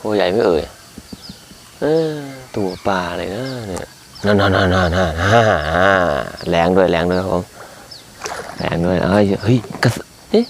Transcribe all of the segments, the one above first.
ตัวใหญ่ไม่เอ่ยตัวปลาเลยนะเนี่ยนั่นนั่นนั่นนั่นนั่นอ่าแรงด้วยแรงด้วยครับผมแรงด้วยเฮ้ยเฮ้ยกระสเอ๊ะ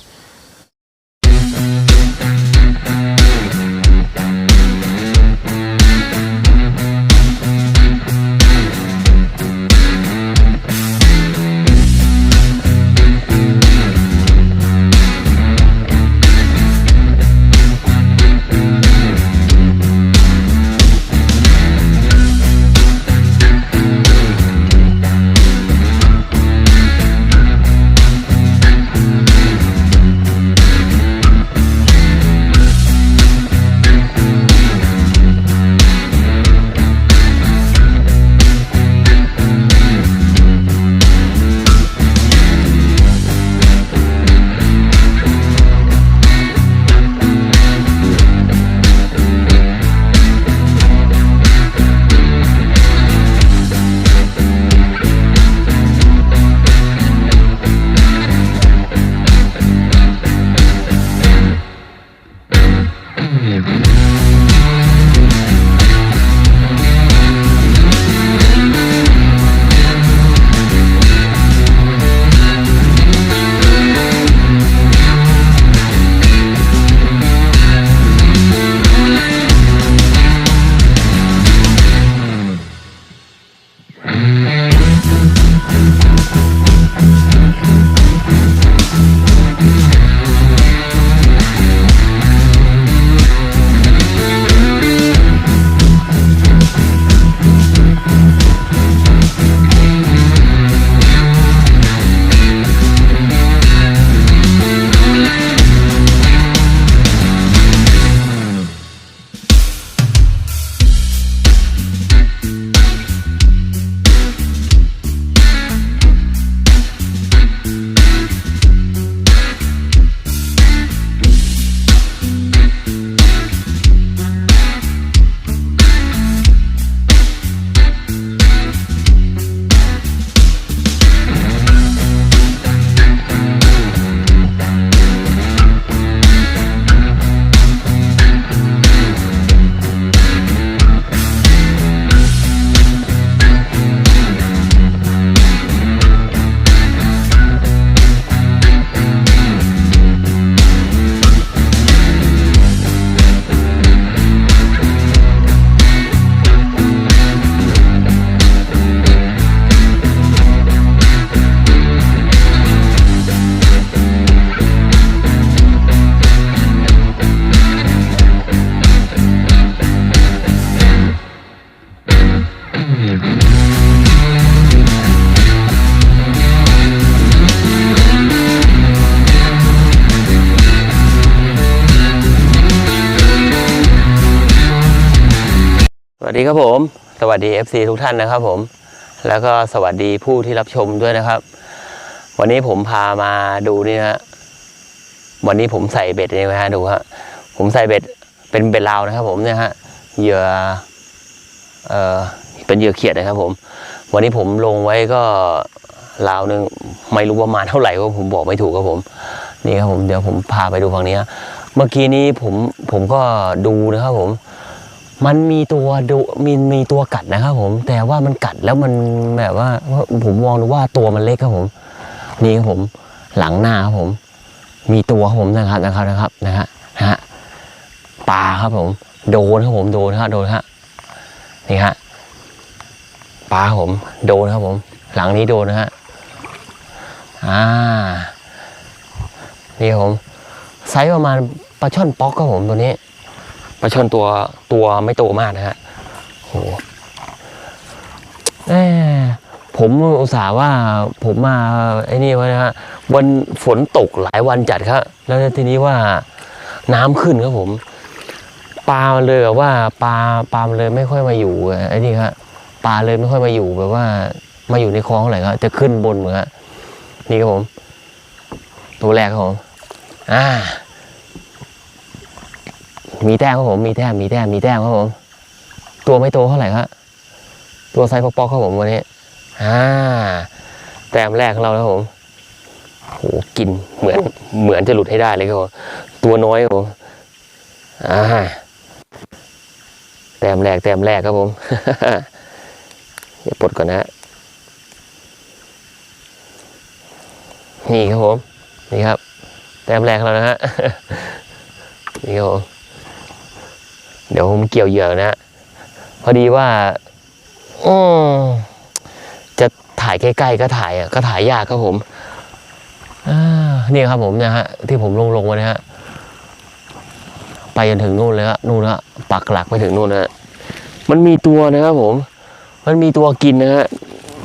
วัสดีครับผม สวัสดี FC ทุกท่านนะครับผม แล้วก็สวัสดีผู้ที่รับชมด้วยนะครับ วันนี้ผมพามาดูนี่ฮะวันนี้ผมใส่เบ็ดนี่นะฮะดูฮะผมใส่เบ็ดเป็นเบ็ดลาวนะครับ ผมเนี่ยฮะเหยื่อเอ่อเป็นเหยื่อเขียดนะครับ ผม วันนี้ผมลงไว้ก็ลาวหนึงไม่รู้ประมาณเท่าไหร่ว่าผมบอกไม่ถูกครับผม นี่ครับผมเดี๋ยวผมพาไปดูฝั่งนี้เมื่อกี้นี้ผมผมก็ดูนะครับผม มันมีตัวดูมีมีตัวกัดนะครับผม แต่ว่ามันกัดแล้วมันแบบว่าผมมองดูว่าตัวมันเล็กครับผม นี่ครับผมหลังหน้าครับผม มีตัวครับผมนะครับนะครับนะครับนะฮะนะฮะปลาครับผม โดนครับผมโดนครับโดนฮะนี่ฮะปลาผม โดนครับผม หลังนี้โดนนะฮะอ่านี่ครับผมไซส์ประมาณปลาช่อนป๊อกครับผมตัวนี้ ปลาช่อนตัวตัวไม่โตมากนะฮะโหแหมผมอุตส่าห์ว่าผมมาไอ้นี่ไว้นะฮะวันฝนตกหลายวันจัดครับ แล้วทีนี้ว่าน้ำขึ้นครับผม ปลาเลยแบบว่าปลาปลาเลยไม่ค่อยมาอยู่ไอ้นี่ครับปลาเลยไม่ค่อยมาอยู่แบบว่า มาอยู่ในคลองเท่าไหร่ครับจะขึ้นบนเหมือนกันนี่ครับผม ตัวแรกครับผมอ่า มีแต้มครับผมมีแต้มมีแต้มมีแต้มครับผม ตัวไม่โตเท่าไหร่ครับตัวไซส์ปอกๆครับผมวันนี้อ่าแต้มแรกของเราแล้วครับผมโหกินเหมือนเหมือนจะหลุดให้ได้เลยครับผมตัวน้อยครับผมอ่าแต้มแรกแต้มแรกครับผมเดี๋ยวปลดก่อนนะฮะนี่ครับผม นี่ครับ แต้มแรกแล้วนะฮะนี่ครับผม เดี๋ยวผมเกี่ยวเหยื่อนะฮะพอดีว่าอืมจะถ่ายใกล้ๆก็ถ่ายอะก็ถ่ายยากครับผมอ่านี่ครับผมนะฮะที่ผมลงลงๆไว้นะฮะไปจนถึงนู่นเลยฮะนู่นฮะปักหลักไปถึงนู่นนะฮะมันมีตัวนะครับผม มันมีตัวกินนะฮะ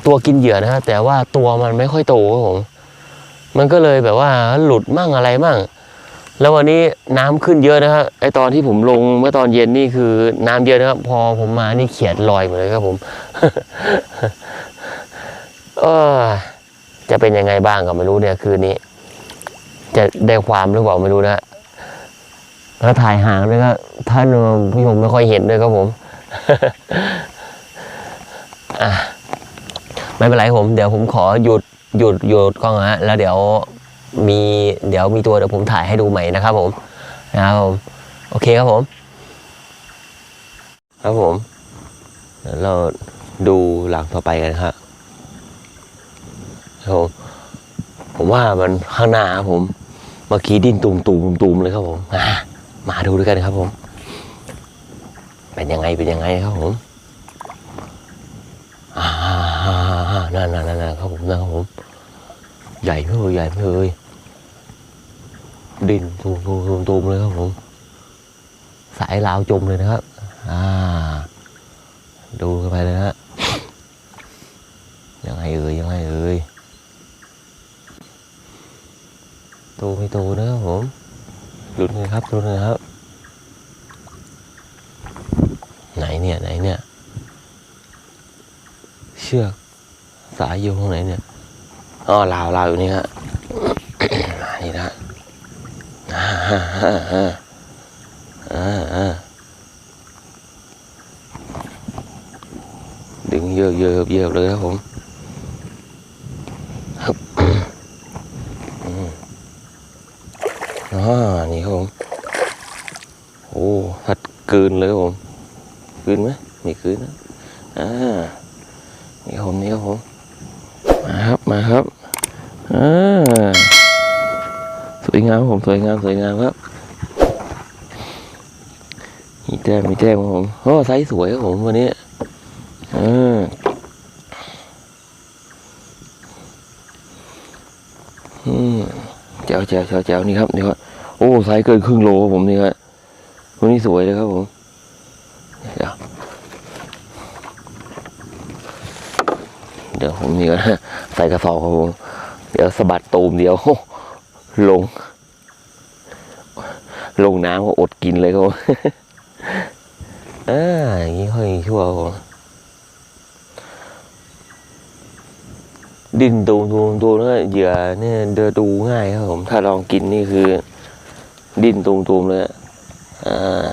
ตัวกินเหยื่อนะฮะแต่ว่าตัวมันไม่ค่อยโตครับผม มันก็เลยแบบว่าหลุดมั่งอะไรมั่ง แล้ววันนี้น้ำขึ้นเยอะนะฮะไอตอนที่ผมลงเมื่อตอนเย็นนี่คือน้ำเยอะนะครับ พอผมมานี่เขียดลอยหมดเลยครับผมเออจะเป็นยังไงบ้างก็ไม่รู้เนี่ยคืนนี้ จะได้ความหรือเปล่าไม่รู้นะแล้วถ่ายห่างด้วยก็ท่านผู้ชมไม่ค่อยเห็นด้วยครับผมอะไม่เป็นไรผม เดี๋ยวผมขอหยุดหยุดหยุดกล้องฮะแล้วเดี๋ยว มีเดี๋ยวมีตัวเดี๋ยวผมถ่ายให้ดูใหม่นะครับผมนะครับผมโอเคครับผม ครับผมเดี๋ยวเราดูหลังต่อไปกันครับครับผมผมว่ามันข้างหน้าครับผม เมื่อกี้ดิ้นตูมตูมตูมเลยครับผมมามาดูด้วยกันครับผม เป็นยังไงเป็นยังไงครับผมอ่านั่นนั่นนั่นครับผมนะครับผม ใหญ่ไม่เลยใหญ่ไม่เลย ดินตูมตูมตูมตูมเลยครับผม สายลาวจมเลยนะครับ อ่า ดูกันไปเลยนะฮะยังไงเอ่ยยังไงเอ่ยโตไม่โตนะครับผมหลุดเลยครับหลุดเลยครับ ไหนเนี่ยไหนเนี่ย เชือกสายอยู่ตรงไหนเนี่ยอ๋อลาวลาวอยู่นี่ฮะ อ่าอ่าอ่าอ่าดึงเยอะเยอะเยอะเลยครับผมอ่านี่ครับผม โอ้พัดกืนเลยครับผมกืนไหมไม่กืนนะอ่านี่ครับผมนี่ครับผม มาครับ มาครับอ่า วยงามผมสวยงามสวยงามครับมีแต้มมีแต้มครับผมโอ้ไซส์สวยครับผมวันนี้อ่าอืมแจ๋วแจ๋วแจ๋วแจ๋วนี่ครับนี่ครับโอ้ไซส์เกินครึ่งโลครับผมนี่ครับวันนี้สวยเลยครับผมเดี๋ยวเดี๋ยวผมนี่ก็ใส่กระสอบครับผมเดี๋ยวสะบัดตูมเดียว ลง ลงน้ำก็อดกินเลยครับอ่าอย่างนี้ค่อยชั่วผมดินตูมตูมตูมแล้วเหยื่อเนี่ยเดินดูง่ายครับผม ถ้าลองกินนี่คือ ดินตูมตูมเลยอะอ่า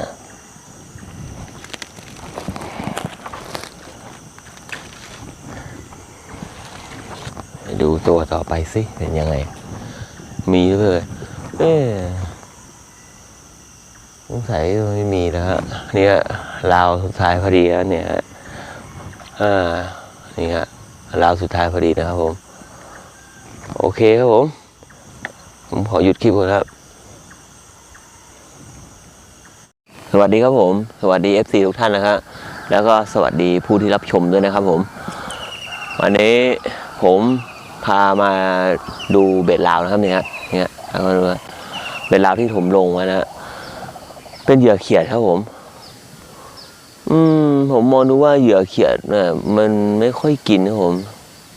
ดูตัวต่อไปสิเป็นยังไง มีเล่าเอ๊สงสัยไม่มีแล้วฮะเนี่ยราวสุดท้ายพอดีแล้วเนี่ยอ่านี่ฮะราวสุดท้ายพอดีนะครับผม โอเคครับผม ผมขอหยุดคลิปก่อนครับสวัสดีครับผม สวัสดี FC ทุกท่านนะครับแล้วก็สวัสดีผู้ที่รับชมด้วยนะครับผม วันนี้ผม พามาดูเบ็ดลาวนะครับเนี่ยเนี่ยเอามาดูเบ็ดลาวที่ผมลงไว้นะเป็นเหยื่อเขียดครับผม อืม ผมมองดูว่าเหยื่อเขียดเนี่ยมันไม่ค่อยกินครับผม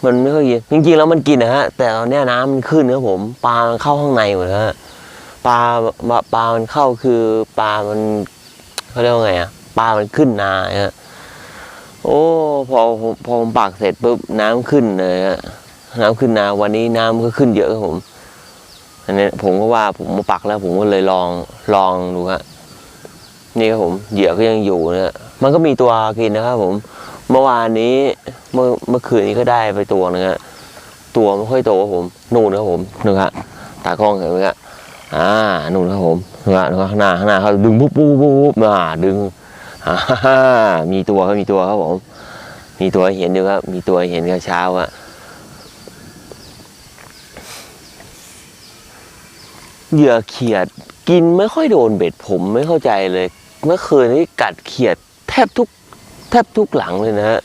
มันไม่ค่อยกินจริงๆแล้วมันกินนะฮะ แต่ตอนนี้น้ำมันขึ้นครับผมปลาเข้าข้างในหมดแล้วฮะปลาปลาปลามันเข้าคือปลามันเขาเรียกว่าไงอะปลามันขึ้นนาฮะโอ้ พอพอผมปักเสร็จปุ๊บน้ำขึ้นเลยฮะ น้ำขึ้นนาวันนี้น้ำก็ขึ้นเยอะครับผมอันนี้ผมก็ว่าผมมาปักแล้วผมก็เลยลองลองดูฮะนี่ครับผมเหยื่อก็ยังอยู่นะมันก็มีตัวกินนะครับผม เมื่อวานนี้เมื่อเมื่อคืนนี้ก็ได้ไปตัวนึงฮะตัวไม่ค่อยโตครับผมนู่นครับผมนึงฮะตากล้องเห็นไหมฮะอ่านู่นครับผมนึงฮะนึงฮะข้างหน้าข้างหน้าเขาดึงปุ๊บปุ๊บปุ๊บปุ๊บอ่าดึงอ่าฮ่ามีตัวครับมีตัวครับผม มีตัวเห็นอยู่ครับ มีตัวเห็นครับเช้าอะ เหยื่อเขียด กินไม่ค่อยโดนเบ็ดผมไม่เข้าใจเลย เมื่อคืนนี้กัดเขียด แทบทุก แทบทุกหลังเลยนะฮะ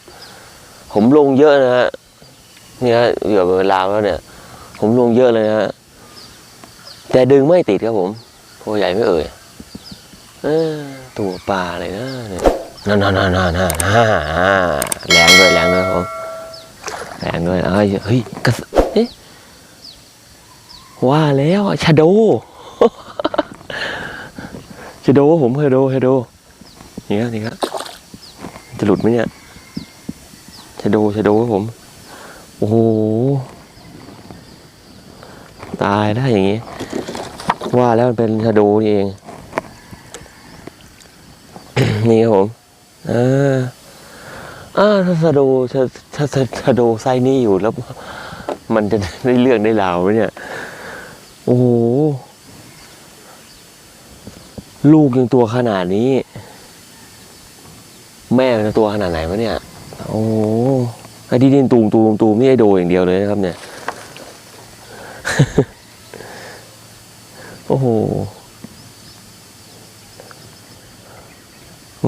ผมลงเยอะนะฮะเนี่ยฮะเหยื่อเวลาแล้วเนี่ย ผมลงเยอะเลยนะฮะแต่ดึงไม่ติดครับผมตัวใหญ่ไม่เอ่ยตัวปลาอะไรนะเนี่ยนั่นนั่นนั่นนั่นนั่นอ่าแรงด้วยแรงด้วยผมแรงด้วยเอ้ยเฮ้ยกระสเอ๊ะ ว่าแล้วชาโดชาโดผมชาโดชาโดนี่ครับนี่ครับจะหลุดไหมเนี่ยชาโดชาโดผม โอ้โหตายได้อย่างงี้ ว่าแล้วมันเป็นชาโดนี่เองนี่ครับผมเอออ่าถ้าชาโดถ้าถ้าถ้าชาโดไส้นี่อยู่แล้ว มันจะได้เรื่องได้ราวไหมเนี่ย อ้โห ลูกยังตัวขนาดนี้ แม่จะตัวขนาดไหนวะเนี่ย โอ้โหไอ้ที่ดินตูมตูมตูมนี่ไอ้โดอย่างเดียวเลยนะครับ เนี่ย โอ้โห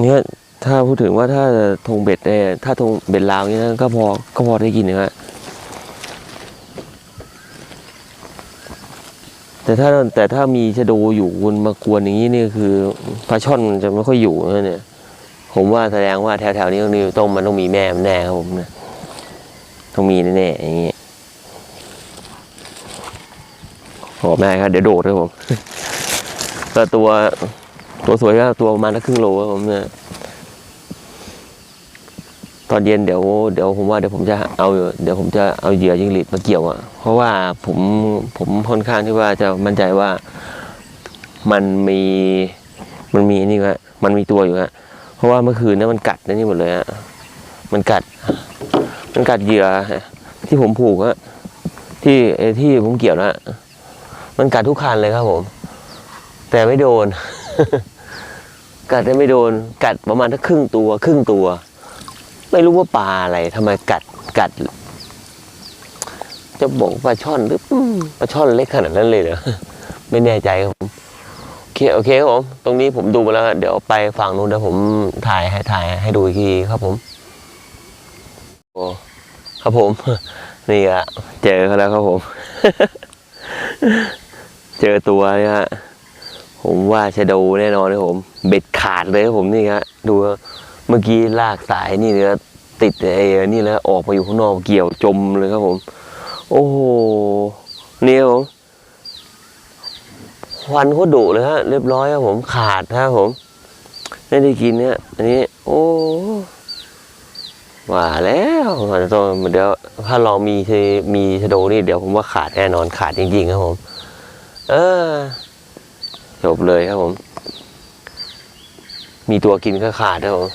เนี่ยถ้าพูดถึงว่าถ้าธงเบ็ดเนี่ยถ้าธงเบ็ดลาวเนี่ยก็พอก็พอได้กินนะฮะ แต่ถ้าแต่ถ้ามีชะโดอยู่วนมากวนอย่างนี้นี่คือปลาช่อนมันจะไม่ค่อยอยู่นะเนี่ย ผมว่าแสดงว่าแถวๆนี้ต้องมีต้องมันต้องมีแม่มันแน่ครับผมเนี่ยต้องมีแน่ๆอย่างนี้โอ้แม่ครับเดี๋ยวโดดครับผมก็ตัวตัวสวยก็ตัวประมาณครึ่งโลครับผมเนี่ย อนเย็นเดี๋ยวเดี๋ยวผมว่าเดี๋ยวผมจะเอาเดี๋ยวผมจะเอาเหยื่อยิงหลีดมาเกี่ยวอะเพราะว่าผมผมค่อนข้างที่ว่าจะมั่นใจว่ามันมีมันมีนี่ว่ามันมีตัวอยู่ฮะเพราะว่าเมื่อคืนนี่ยมันกัดนี่หมดเลยฮะมันกัด มันกัดเหยื่อที่ผมผูกฮะที่ไอ้ที่ผมเกี่ยวนะมันกัดทุกคันเลยครับผม แต่ไม่โดน กัดแต่ไม่โดน กัดประมาณถ้าครึ่งตัว ครึ่งตัว ไม่รู้ว่าปลาอะไรทำไมกัดกัด จะบอกปลาช่อนหรือปลาช่อนเล็กขนาดนั้นเลยเหรอไม่แน่ใจครับผมโอเคโอเคครับผม ตรงนี้ผมดูมาแล้ว เดี๋ยวไปฝั่งนู้นเดี๋ยวผมถ่ายให้ถ่ายให้ดูอีกทีครับผมโอ้ครับผม นี่อะเจอเขาแล้วครับผม เจอตัวนี่ฮะผมว่าชะโดแน่นอนเลยผม เบ็ดขาดเลยครับผมนี่ฮะดู เมื่อกี้ลากสายนี่เนื้อติดไอ้นี่แล้วออกมาอยู่ข้างนอกเกี่ยวจมเลยครับผม โอ้โหเนี่ครับผมควันโคตรดุเลยฮะ เรียบร้อยครับผมขาดครับผมไม่ได้กินเนี่ยอันนี้ โอ้ว่าแล้วมันจะต้องเดี๋ยวถ้าลองมีมีชโดนี่เดี๋ยวผมว่าขาดแน่นอนขาดจริงๆครับผม เออจบเลยครับผม มีตัวกินก็ขาดครับผม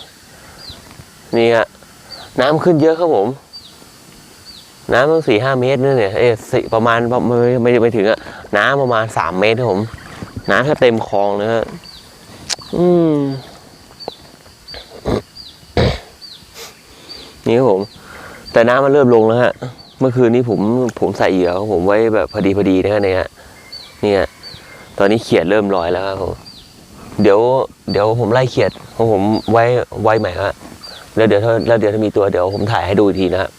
นี่ฮะน้ำขึ้นเยอะครับผม น้ำตั้งสี่ห้าเมตรนั่เนี่ยเอ๊ะสี่ประมาณไม่ไม่ไม่ถึงอะน้ำประมาณสามเมตรครับผม น้ำแค่เต็มคลองนะฮะอืมนี่ครับผม แต่น้ำมันเริ่มลงแล้วฮะ เมื่อคืนนี้ผมผมใส่เหยื่อของผมไว้แบบพอดีพอดีนะฮะเนี่ยเนี่ย ตอนนี้เขียดเริ่มลอยแล้วครับผม เดี๋ยว เดี๋ยวผมไล่เขียดของผมไว้ไว้ใหม่ครับ แล้วเดี๋ยวถ้าแล้วเดี๋ยวถ้ามีตัวเดี๋ยวผมถ่ายให้ดูอีกทีนะครับ